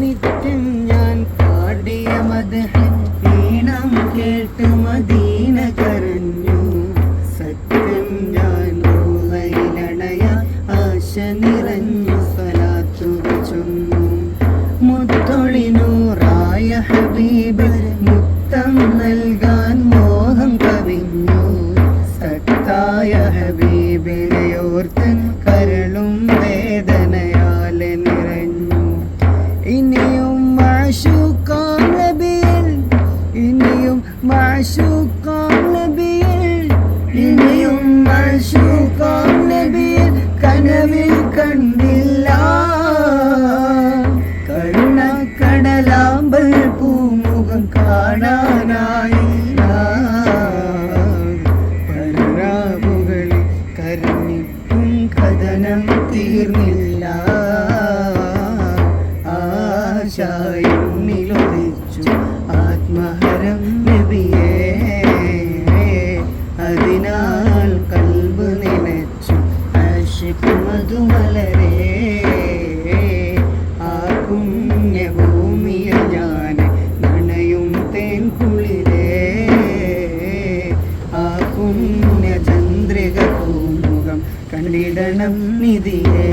നിത്യം ഞാൻ പാടിയ മദഹൻ ഈണം കേട്ട് മദീന കരഞ്ഞു സത്യം ഞാൻ റൂഹയിലണയ ആശ നിറഞ്ഞു സ്വലാത്തുകൾ ചൊന്നു. മുത്തൊളിനൂറായ ഹബീബ് മുത്തം നൽകാൻ മോഹം കവിഞ്ഞു. സത്തായ ഹബീബിനെ മാഷൂക്കാം നബിയിൽ ഇനിയും മാഷൂക്കാം നബിയിൽ കനവിൽ കണ്ടില്ല കരുണക്കടലാമ്പൽ പൂമുഖം കാണാനായില്ല. പലരാവുകളിൽ കരഞ്ഞിട്ടും കഥനം തീർന്നില്ല. ആശായുള്ളിലൊളിച്ചു ആത്മഹരം മധുമലരേ ആ പുണ്യഭൂമിയിൽ ഞാൻ നനയും തേൻ കുളിരേ. ആ ചന്ദ്രിക പൂമുഖം കണ്ടിടണം നിധിയേ.